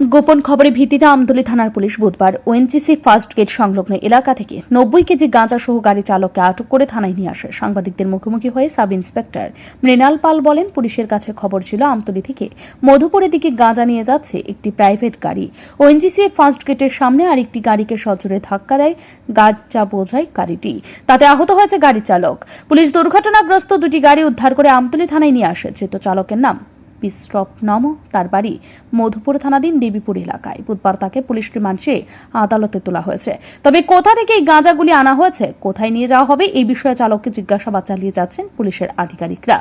গোপন খবরের ভিত্তিতে আমতলী থানার পুলিশ বুধবার ওএনজিসি ফার্স্ট গেট সংলগ্ন এলাকা থেকে নব্বই কেজি গাঁজা সহ গাড়ি চালককে আটক করে থানায় নিয়ে আসে। সাংবাদিকদের মুখোমুখি হয়ে সাব ইন্সপেক্টর মৃণাল পাল বলেন, পুলিশের কাছে খবর ছিল, আমতলী থেকে মধুপুরের দিকে গাঁজা নিয়ে যাচ্ছে একটি প্রাইভেট গাড়ি। ওএনজিসি ফার্স্ট গেটের সামনে আরেকটি গাড়িকে সজোরে ধাক্কা দেয় গাঁজা বোঝাই গাড়িটি। তাতে আহত হয়েছে গাড়ি চালক। পুলিশ দুর্ঘটনাগ্রস্ত দুটি গাড়ি উদ্ধার করে আমতলী থানায় নিয়ে আসে। ধৃত চালকের নাম বিশ্রপ নম, তার বাড়ি মধুপুর থানাধীন দেবীপুর এলাকায়। বুধবার তাকে পুলিশ রিমান্ড চেয়ে আদালতে তোলা হয়েছে। তবে কোথা থেকে এই গাঁজাগুলি আনা হয়েছে, কোথায় নিয়ে যাওয়া হবে, এই বিষয়ে চালককে জিজ্ঞাসাবাদ চালিয়ে যাচ্ছেন পুলিশের আধিকারিকরা।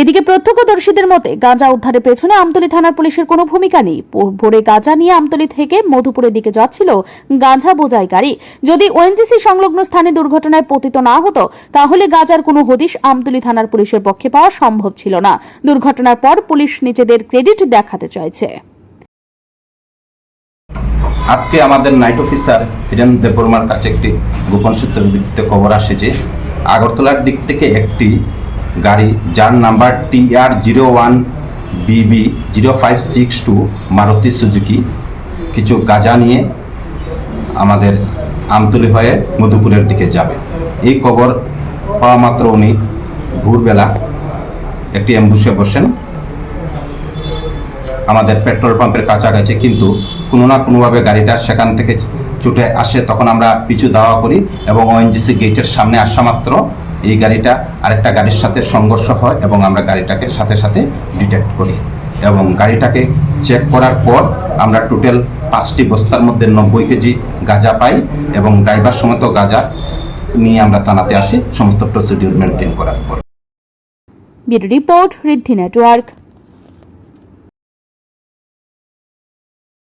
এদিকে প্রত্যক্ষদর্শীদের মতে, গাঁজা উদ্ধারের পেছনে আমতলী থানার পুলিশের কোনো ভূমিকা নেই। ভোরে গাঁজা নিয়ে আমতলী থেকে মধুপুরের দিকে যাচ্ছিল গাঁজা বোঝাই গাড়ি। যদি ওএনজিসি সংলগ্ন স্থানে দুর্ঘটনায় পতিত না হতো, তাহলে গাঁজার কোনো হদিশ আমতলী থানার পুলিশের পক্ষে পাওয়া সম্ভব ছিল না। দুর্ঘটনার পর পুলিশ নিজেদের ক্রেডিট দেখাতে চাইছে। আজকে আমাদের নাইট অফিসার হিরেন দেববর্মার কাছে একটি গোপন সূত্রের ভিত্তিতে খবর আসে যে, আগরতলার দিক থেকে একটি গাড়ি যার নাম্বার টি R zero one BB zero five six two Maruti Suzuki, কিছু গাঁজা নিয়ে আমাদের আমতলি হয়ে মধুপুরের দিকে যাবে। এই খবর পাওয়া মাত্র উনি ভোরবেলা একটি অ্যাম্বুসে বসেন। আমাদের পেট্রোল পাম্পের কাছাকাছি, কিন্তু কোনো না কোনোভাবে গাড়িটা সেখান থেকে ছুটে আসে, তখন আমরা পিছু দাওয়া করি এবং ওএনজিসি গেটের সামনে আসা মাত্র এই গাড়িটা আরেকটা গাড়ির সাথে সংঘর্ষ হয় এবং আমরা গাড়িটাকে সাথে সাথে ডিটেক্ট করি এবং গাড়িটাকে চেক করার পর আমরা টোটাল পাঁচটি বস্তার মধ্যে নব্বই কেজি গাঁজা পাই এবং ড্রাইভার সমেত গাঁজা নিয়ে আমরা থানাতে আসি, সমস্ত প্রসিডিউর মেনটেন করার পর। Report Riddhi network.